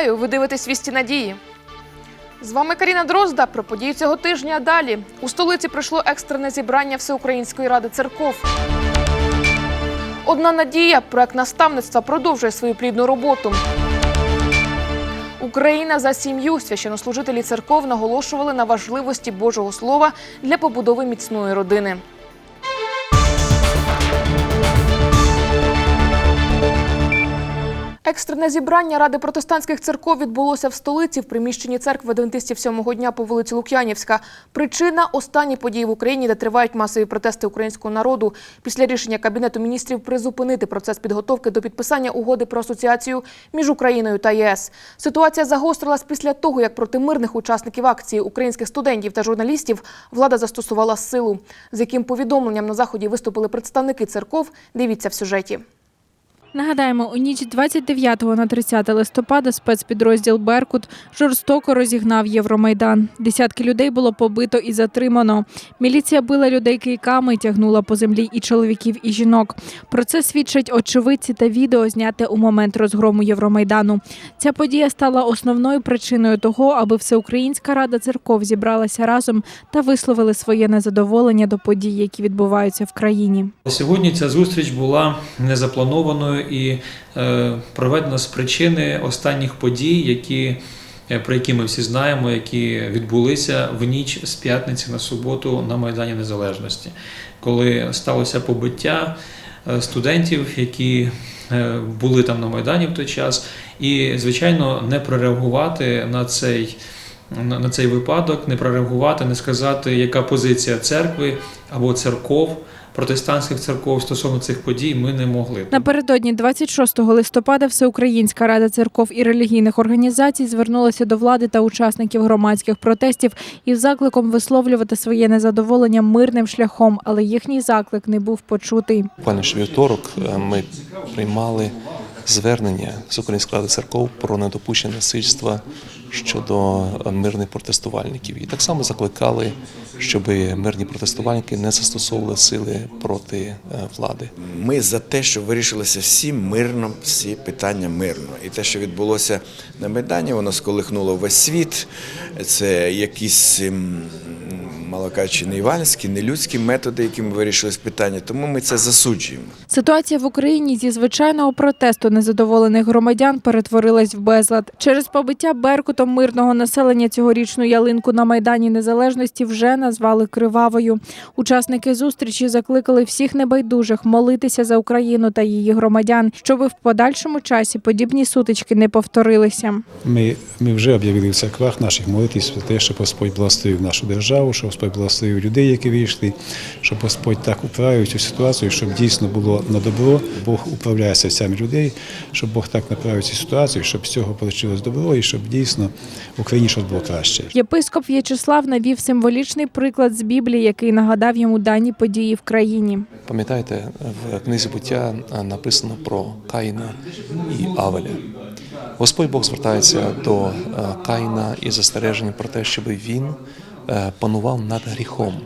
Вітаю! Ви дивитесь вісті надії. З вами Каріна Дрозда. Про події цього тижня далі. У столиці пройшло екстрене зібрання Всеукраїнської ради церков. Одна надія, проект наставництва продовжує свою плідну роботу. Україна за сім'ю священнослужителі церков наголошували на важливості Божого Слова для побудови міцної родини. Екстрене зібрання Ради протестантських церков відбулося в столиці в приміщенні церкви адвентистів сьомого дня по вулиці Лук'янівська. Причина останні події в Україні, де тривають масові протести українського народу після рішення кабінету міністрів призупинити процес підготовки до підписання угоди про асоціацію між Україною та ЄС. Ситуація загострилась після того, як проти мирних учасників акції українських студентів та журналістів влада застосувала силу. З яким повідомленням на заході виступили представники церков. Дивіться в сюжеті. Нагадаємо, у ніч 29 на 30 листопада спецпідрозділ Беркут жорстоко розігнав Євромайдан. Десятки людей було побито і затримано. Міліція била людей кийками, тягнула по землі і чоловіків, і жінок. Про це свідчать очевидці та відео, зняте у момент розгрому Євромайдану. Ця подія стала основною причиною того, аби Всеукраїнська рада церков зібралася разом та висловили своє незадоволення до подій, які відбуваються в країні. Сьогодні ця зустріч була незапланованою і е, проведена з причини останніх подій, які, е, про які ми всі знаємо, які відбулися в ніч з п'ятниці на суботу на Майдані Незалежності, коли сталося побиття е, студентів, які були там на Майдані в той час, і, звичайно, не прореагувати на цей. На цей випадок не прореагувати, не сказати, яка позиція церкви або церков, протестантських церков стосовно цих подій, ми не могли. Напередодні 26 листопада Всеукраїнська рада церков і релігійних організацій звернулася до влади та учасників громадських протестів із закликом висловлювати своє незадоволення мирним шляхом, але їхній заклик не був почутий. Пане Швівторок, вівторок е, ми приймали звернення з Української ради церков про недопущення насильства щодо е, мирних протестувальників. І так само закликали, щоб мирні протестувальники не застосовували сили проти е, влади. Ми за те, щоб вирішилося всі мирно, всі питання мирно. І те, що відбулося на Майдані, воно сколихнуло весь світ. Це якісь, мало кажучи, не іванські, не людські методи, якими вирішилось питання. Тому ми це засуджуємо. Ситуація в Україні зі звичайного протесту незадоволених громадян перетворилась в безлад. Через побиття беркутом мирного населення цьогорічну ялинку на майдані незалежності вже назвали кривавою. Учасники зустрічі закликали всіх небайдужих молитися за Україну та її громадян, щоби в подальшому часі подібні сутички не повторилися. Ми, ми вже об'явили в церквах наших молитвів про те, щоб Господь благословив нашу державу, щоб Господь благословив людей, які вийшли, щоб Господь так управив цю ситуацію, щоб дійсно було на добро. Бог управляє серцями людей, щоб Бог так направив цю ситуацію, щоб з цього вийшло добро і щоб дійсно в Україні щось було краще. Єпископ В'ячеслав навів символічний приклад з Біблії, який нагадав йому дані події в країні. Пам'ятаєте, в книзі буття написано про Каїна і Авеля. Господь Бог звертається до е, Каїна із застереженням про те, щоб він панував над гріхом,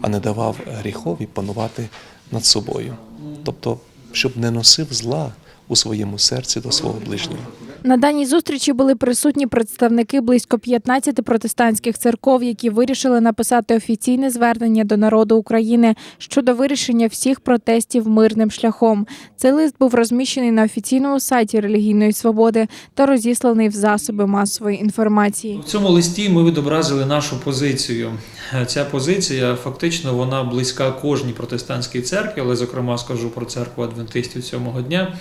а не давав гріхові панувати над собою. Тобто, щоб не носив зла у своєму серці до свого ближнього. На даній зустрічі були присутні представники близько 15 протестантських церков, які вирішили написати офіційне звернення до народу України щодо вирішення всіх протестів мирним шляхом. Цей лист був розміщений на офіційному сайті релігійної свободи та розісланий в засоби масової інформації. В цьому листі ми відобразили нашу позицію. Ця позиція фактично вона близька кожній протестантській церкві, але зокрема скажу про церкву адвентистів сьомого дня.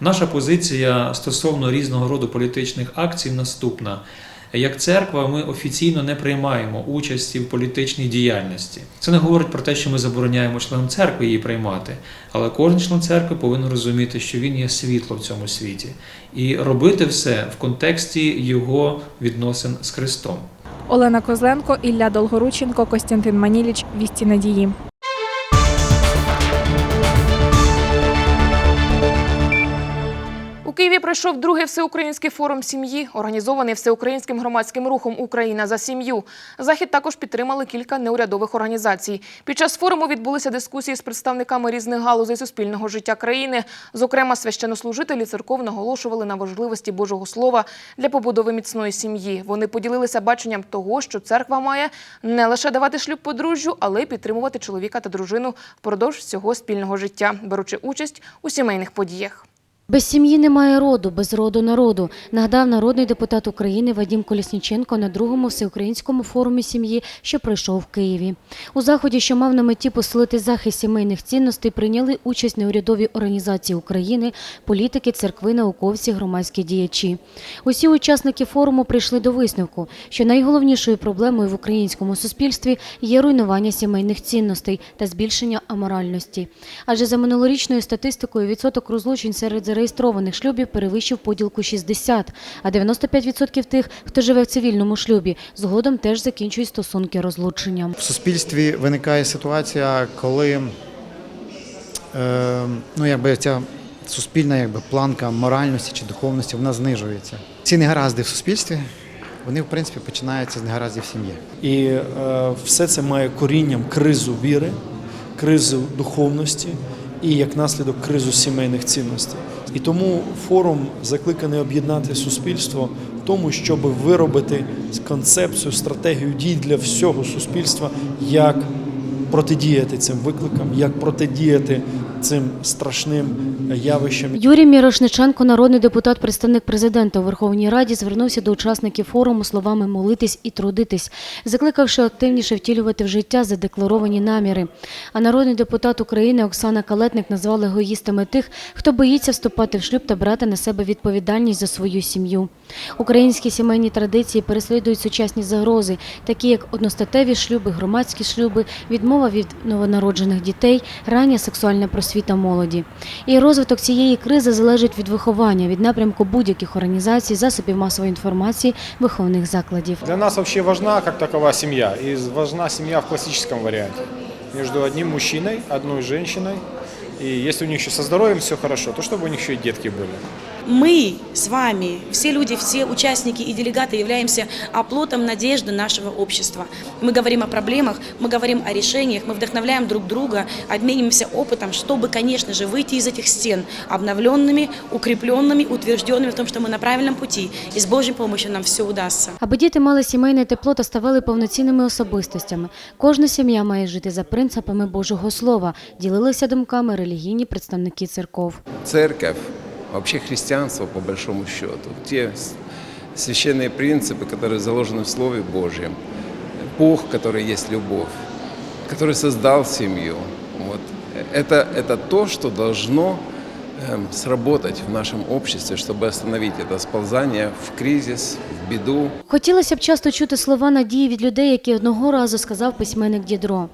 Наша позиція стосовно різного роду політичних акцій наступна. Як церква, ми офіційно не приймаємо участі в політичній діяльності. Це не говорить про те, що ми забороняємо членам церкви її приймати, але кожен член церкви повинен розуміти, що він є світло в цьому світі, і робити все в контексті його відносин з Христом. Олена Козленко, Ілля Долгорученко, Костянтин Маніліч. Вісті надії. Києві пройшов другий всеукраїнський форум сім'ї, організований всеукраїнським громадським рухом Україна за сім'ю. Захід також підтримали кілька неурядових організацій. Під час форуму відбулися дискусії з представниками різних галузей суспільного життя країни. Зокрема, священнослужителі церков наголошували на важливості Божого Слова для побудови міцної сім'ї. Вони поділилися баченням того, що церква має не лише давати шлюб подружжю, але й підтримувати чоловіка та дружину впродовж всього спільного життя, беручи участь у сімейних подіях. Без сім'ї немає роду, без роду народу, нагадав народний депутат України Вадім Колісніченко на другому всеукраїнському форумі сім'ї, що пройшов в Києві. У заході, що мав на меті посилити захист сімейних цінностей, прийняли участь неурядові організації України, політики, церкви, науковці, громадські діячі. Усі учасники форуму прийшли до висновку, що найголовнішою проблемою в українському суспільстві є руйнування сімейних цінностей та збільшення аморальності. Адже за минулорічною статистикою відсоток розлучень серед зареєстрованих шлюбів перевищив поділку 60, а 95% тих, хто живе в цивільному шлюбі, згодом теж закінчують стосунки розлученням. В суспільстві виникає ситуація, коли е, ну, якби ця суспільна якби, планка моральності чи духовності вона знижується. Ці негаразди в суспільстві, вони в принципі починаються з негараздів сім'ї. І е, все це має корінням кризу віри, кризу духовності і як наслідок кризу сімейних цінностей. І тому форум закликаний об'єднати суспільство в тому, щоб виробити концепцію, стратегію дій для всього суспільства, як протидіяти цим викликам, як протидіяти цим страшним явищам. Юрій Мірошниченко, народний депутат, представник президента у Верховній Раді, звернувся до учасників форуму словами молитись і трудитись, закликавши активніше втілювати в життя задекларовані наміри. А народний депутат України Оксана Калетник назвала егоїстами тих, хто боїться вступати в шлюб та брати на себе відповідальність за свою сім'ю. Українські сімейні традиції переслідують сучасні загрози, такі як одностатеві шлюби, громадські шлюби, відмова від новонароджених дітей, рання сексуальна просвіта молоді. І розвиток цієї кризи залежить від виховання, від напрямку будь-яких організацій, засобів масової інформації, виховних закладів. Для нас взагалі важна як такова сім'я, і важна сім'я в класичному варіанті. Між одним мужчиною, одною жінкою. І якщо у них ще со здоров'ям все хорошо, то щоб у них ще й дітки были Мы с вами, все люди, все участники и делегаты являемся оплотом надежды нашего общества. Мы говорим о проблемах, мы говорим о решениях, мы вдохновляем друг друга, обмениваемся опытом, чтобы, конечно же, выйти из этих стен обновленными, укрепленными, утвержденными в том, что мы на правильном пути. И с Божьей помощью нам все удастся. Аби діти мали сімейне тепло та ставали повноцінними особистостями, кожна сім'я має жити за принципами Божого Слова, ділилися думками релігійні представники церков. церковь, вообще христианство по большому счету, те с- священные принципы, которые заложены в Слове Божьем, Бог, который есть любовь, который создал семью, вот, это, это то, что должно эм, сработать в нашем обществе, чтобы остановить это сползание в кризис, в беду, Хотілося б часто чути слова надії від людей, які одного разу сказав письменник Дідро.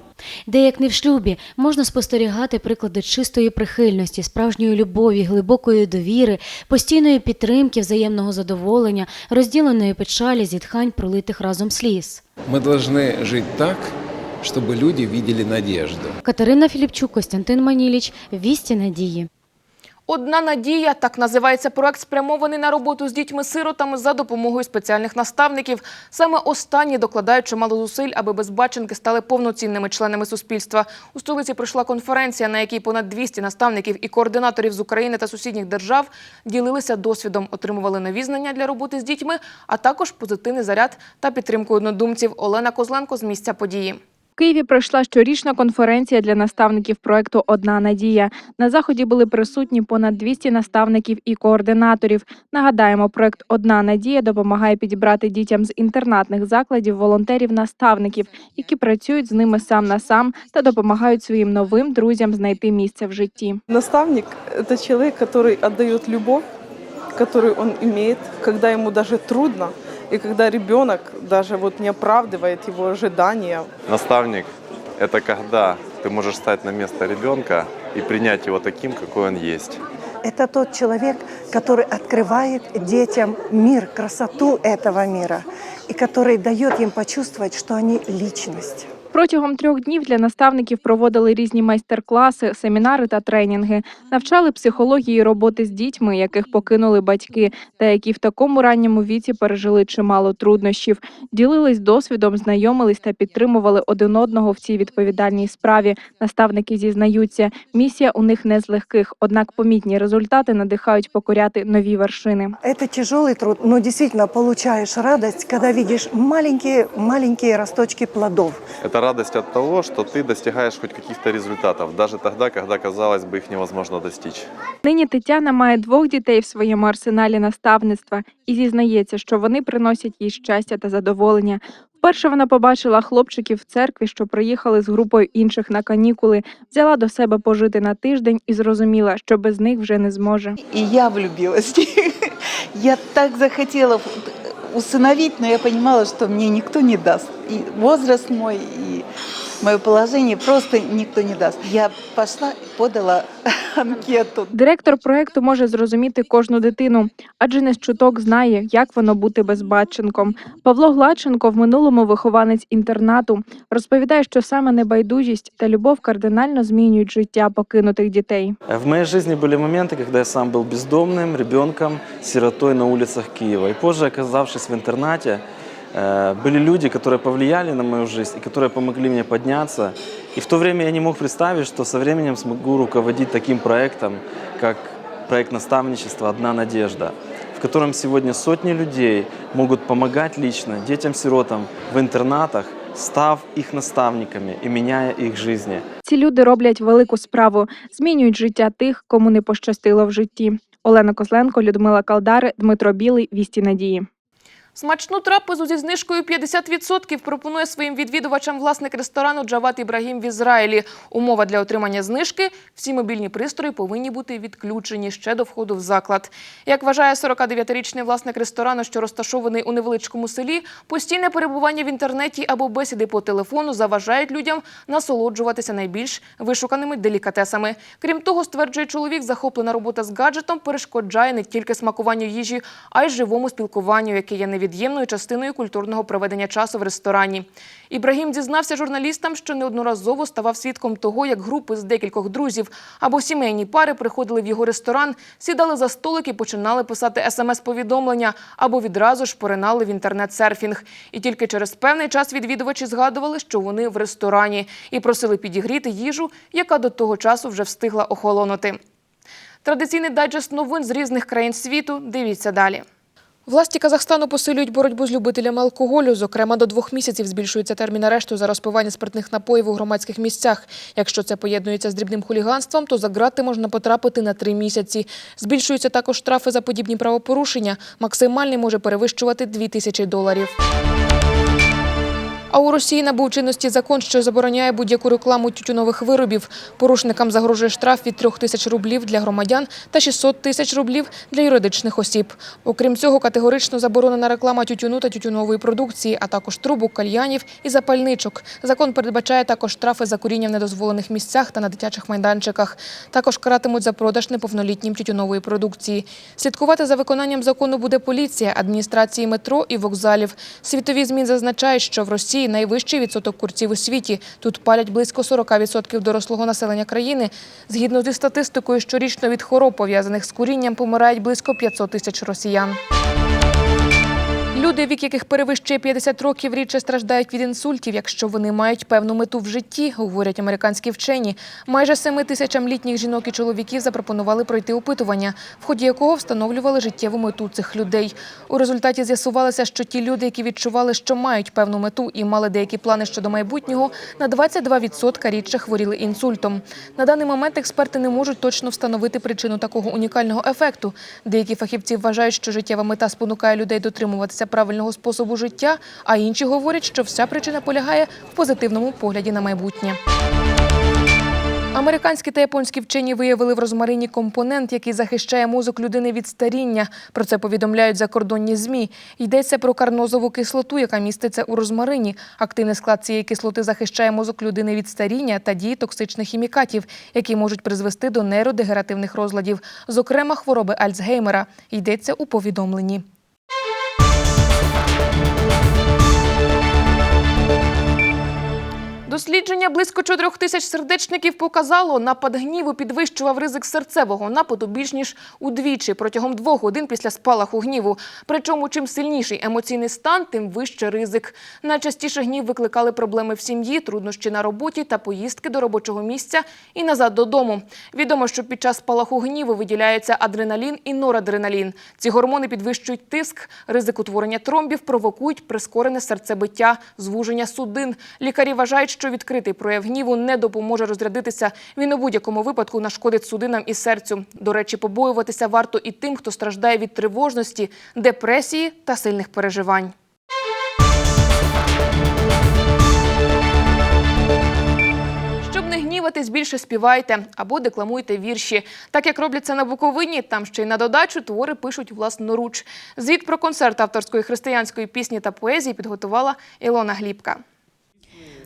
Де, як не в шлюбі, можна спостерігати приклади чистої прихильності, справжньої любові, глибокої довіри, постійної підтримки, взаємного задоволення, розділеної печалі, зітхань, пролитих разом сліз. мы должны жить так, чтобы люди видели надежду. Катерина Філіпчук, Костянтин Маніліч, Вісті надії. Одна надія так називається проект, спрямований на роботу з дітьми-сиротами за допомогою спеціальних наставників. Саме останні докладають чимало зусиль, аби безбаченки стали повноцінними членами суспільства. У столиці пройшла конференція, на якій понад 200 наставників і координаторів з України та сусідніх держав ділилися досвідом, отримували нові знання для роботи з дітьми, а також позитивний заряд та підтримку однодумців. Олена Козленко з місця події. Києві пройшла щорічна конференція для наставників проекту Одна надія. На заході були присутні понад 200 наставників і координаторів. Нагадаємо, проект Одна надія допомагає підібрати дітям з інтернатних закладів волонтерів-наставників, які працюють з ними сам на сам та допомагають своїм новим друзям знайти місце в житті. Наставник – это человек, который отдает любовь, которую он имеет, когда ему даже трудно, и когда ребенок даже вот не оправдывает его ожидания. Наставник – это когда ты можешь стать на место ребенка и принять его таким, какой он есть. Это тот человек, который открывает детям мир, красоту этого мира, и который дает им почувствовать, что они личность. Протягом трьох днів для наставників проводили різні майстер-класи, семінари та тренінги, навчали психології роботи з дітьми, яких покинули батьки, та які в такому ранньому віці пережили чимало труднощів, ділились досвідом, знайомились та підтримували один одного в цій відповідальній справі. Наставники зізнаються, місія у них не з легких, однак помітні результати надихають покоряти нові вершини. Это тяжелый труд, но действительно получаешь радость, когда видишь маленькие-маленькие росточки плодов. Это радость от того, что ты достигаешь хоть каких-то результатов, даже тогда, когда, казалось бы, их невозможно достичь. Нині Тетяна має двох дітей в своєму арсеналі наставництва і зізнається, що вони приносять їй щастя та задоволення. Вперше вона побачила хлопчиків в церкві, що приїхали з групою інших на канікули, взяла до себе пожити на тиждень і зрозуміла, що без них вже не зможе. И я влюбилась в них. Я так захотела усыновить, но я понимала, что мне никто не даст. И возраст мой, и мое положение просто никто не даст. Я пошла и подала анкету. Директор проекту може зрозуміти кожну дитину, адже не з чуток знає, як воно бути безбатченком. Павло Гладченко в минулому вихованець інтернату розповідає, що саме небайдужість та любов кардинально змінюють життя покинутих дітей. В моей жизни были моменты, когда я сам был бездомным, ребенком, сиротой на улицах Киева. И позже, оказавшись в интернате, э, были люди, которые повлияли на мою жизнь и которые помогли мне подняться. И в то время я не мог представить, что со временем смогу руководить таким проектом, как проект наставничества «Одна надежда», в котором сегодня сотни людей могут помогать лично детям-сиротам в интернатах, став их наставниками и меняя их жизни. Ці люди роблять велику справу, змінюють життя тих, кому не пощастило в житті. Олена Козленко, Людмила Калдари, Дмитро Білий. Вісті надії. Смачну трапезу зі знижкою 50% пропонує своїм відвідувачам власник ресторану Джават Ібрагім в Ізраїлі. Умова для отримання знижки – всі мобільні пристрої повинні бути відключені ще до входу в заклад. Як вважає 49-річний власник ресторану, що розташований у невеличкому селі, постійне перебування в інтернеті або бесіди по телефону заважають людям насолоджуватися найбільш вишуканими делікатесами. Крім того, стверджує чоловік, захоплена робота з гаджетом перешкоджає не тільки смакуванню їжі, а й живому спілкуванню, яке є невід'ємною частиною культурного проведення часу в ресторані. Ібрагім дізнався журналістам, що неодноразово ставав свідком того, як групи з декількох друзів або сімейні пари приходили в його ресторан, сідали за столик і починали писати смс-повідомлення або відразу ж поринали в інтернет-серфінг. І тільки через певний час відвідувачі згадували, що вони в ресторані, і просили підігріти їжу, яка до того часу вже встигла охолонути. Традиційний дайджест новин з різних країн світу. Дивіться далі. Власті Казахстану посилюють боротьбу з любителями алкоголю. Зокрема, до двох місяців збільшується термін арешту за розпивання спиртних напоїв у громадських місцях. Якщо це поєднується з дрібним хуліганством, то за грати можна потрапити на три місяці. Збільшуються також штрафи за подібні правопорушення. Максимальний може перевищувати 2 тисячі доларів. А у Росії набув чинності закон, що забороняє будь-яку рекламу тютюнових виробів. Порушникам загрожує штраф від 3 тисяч рублів для громадян та 600 тисяч рублів для юридичних осіб. Окрім цього, категорично заборонена реклама тютюну та тютюнової продукції, а також трубок, кальянів і запальничок. Закон передбачає також штрафи за куріння в недозволених місцях та на дитячих майданчиках. Також каратимуть за продаж неповнолітнім тютюнової продукції. Слідкувати за виконанням закону буде поліція, адміністрації метро і вокзалів. Світові ЗМІ зазначають, що в Росії найвищий відсоток курців у світі. Тут палять близько 40% дорослого населення країни. Згідно зі статистикою, щорічно від хвороб, пов'язаних з курінням, помирають близько 500 тисяч росіян. Люди, вік яких перевищує 50 років, рідше страждають від інсультів, якщо вони мають певну мету в житті, говорять американські вчені. Майже 7 тисячам літніх жінок і чоловіків запропонували пройти опитування, в ході якого встановлювали життєву мету цих людей. У результаті з'ясувалося, що ті люди, які відчували, що мають певну мету і мали деякі плани щодо майбутнього, на 22% рідше хворіли інсультом. На даний момент експерти не можуть точно встановити причину такого унікального ефекту. Деякі фахівці вважають, що життєва мета спонукає людей дотримуватися правильного способу життя, а інші говорять, що вся причина полягає в позитивному погляді на майбутнє. Американські та японські вчені виявили в розмарині компонент, який захищає мозок людини від старіння. Про це повідомляють закордонні ЗМІ. Йдеться про карнозову кислоту, яка міститься у розмарині. Активний склад цієї кислоти захищає мозок людини від старіння та дії токсичних хімікатів, які можуть призвести до нейродегеративних розладів, зокрема хвороби Альцгеймера. Йдеться у повідомленні. Дослідження близько 4 тисяч сердечників показало, напад гніву підвищував ризик серцевого нападу більш ніж удвічі протягом двох годин після спалаху гніву. Причому чим сильніший емоційний стан, тим вище ризик. Найчастіше гнів викликали проблеми в сім'ї, труднощі на роботі та поїздки до робочого місця і назад додому. Відомо, що під час спалаху гніву виділяється адреналін і норадреналін. Ці гормони підвищують тиск, ризик утворення тромбів, провокують прискорене серцебиття, звуження судин. Лікарі вважають, що відкритий прояв гніву не допоможе розрядитися. Він у будь-якому випадку нашкодить судинам і серцю. До речі, побоюватися варто і тим, хто страждає від тривожності, депресії та сильних переживань. Гніватись, більше співайте або декламуйте вірші. Так як роблять це на Буковині, там ще й на додачу твори пишуть власноруч. Звіт про концерт авторської християнської пісні та поезії підготувала Ілона Глібка.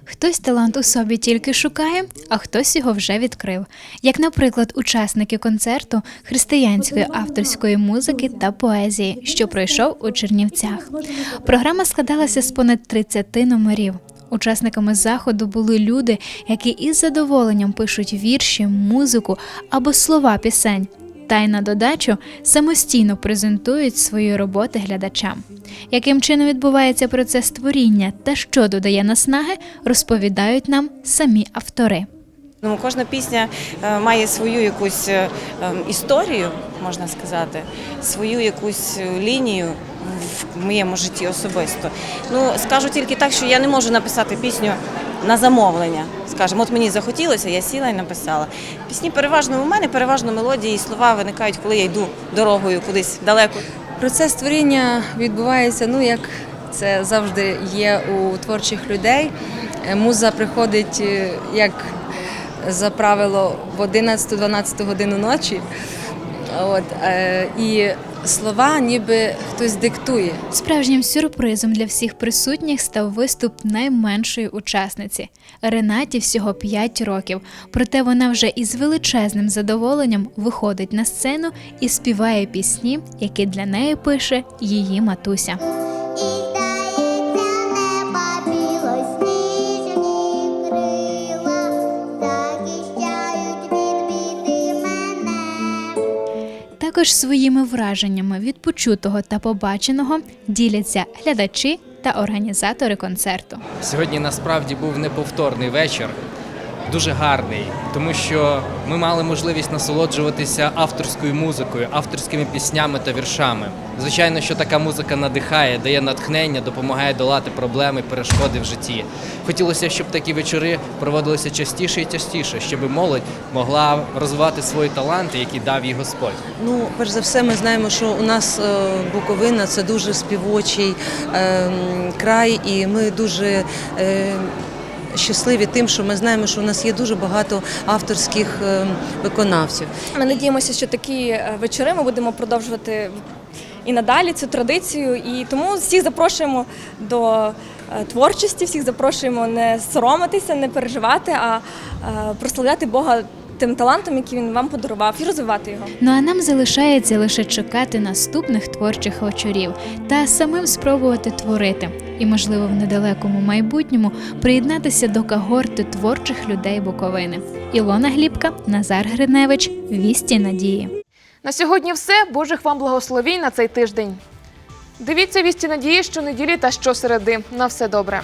Хтось талант у собі тільки шукає, а хтось його вже відкрив. Як, наприклад, учасники концерту християнської авторської музики та поезії, що пройшов у Чернівцях. Програма складалася з понад 30 номерів. Учасниками заходу були люди, які із задоволенням пишуть вірші, музику або слова пісень. Та й на додачу самостійно презентують свої роботи глядачам. Яким чином відбувається процес творіння та що додає наснаги, розповідають нам самі автори. Ну, кожна пісня е, має свою якусь е, ем, історію, можна сказати, свою якусь е, лінію в моєму житті особисто. Ну, скажу тільки так, що я не можу написати пісню на замовлення. Скажімо, от мені захотілося, я сіла і написала. Пісні переважно у мене, переважно мелодії і слова виникають, коли я йду дорогою кудись далеко. Процес творіння відбувається, ну як це завжди є у творчих людей. Е, Муза приходить е, як за правило в 11-12 годину ночі. От, е, і слова ніби хтось диктує. Справжнім сюрпризом для всіх присутніх став виступ найменшої учасниці. Ренаті всього 5 років, проте вона вже із величезним задоволенням виходить на сцену і співає пісні, які для неї пише її матуся. Також своїми враженнями від почутого та побаченого діляться глядачі та організатори концерту. Сьогодні насправді був неповторний вечір, дуже гарний, тому що ми мали можливість насолоджуватися авторською музикою, авторськими піснями та віршами. Звичайно, що така музика надихає, дає натхнення, допомагає долати проблеми, перешкоди в житті. Хотілося, щоб такі вечори проводилися частіше і частіше, щоб молодь могла розвивати свої таланти, які дав їй Господь. Ну, перш за все, ми знаємо, що у нас е, Буковина це дуже співочий е, край, і ми дуже е, щасливі тим, що ми знаємо, що у нас є дуже багато авторських е, виконавців. Ми надіємося, що такі е, вечори ми будемо продовжувати і надалі цю традицію. І тому всіх запрошуємо до е, творчості, всіх запрошуємо не соромитися, не переживати, а прославляти Бога тим талантом, який він вам подарував, і розвивати його. Ну а нам залишається лише чекати наступних творчих вечорів та самим спробувати творити. І, можливо, в недалекому майбутньому приєднатися до когорти творчих людей Буковини. Ілона Глібка, Назар Гриневич, Вісті Надії. На сьогодні все. Божих вам благословінь на цей тиждень. Дивіться вісті надії щонеділі та щосереди. На все добре.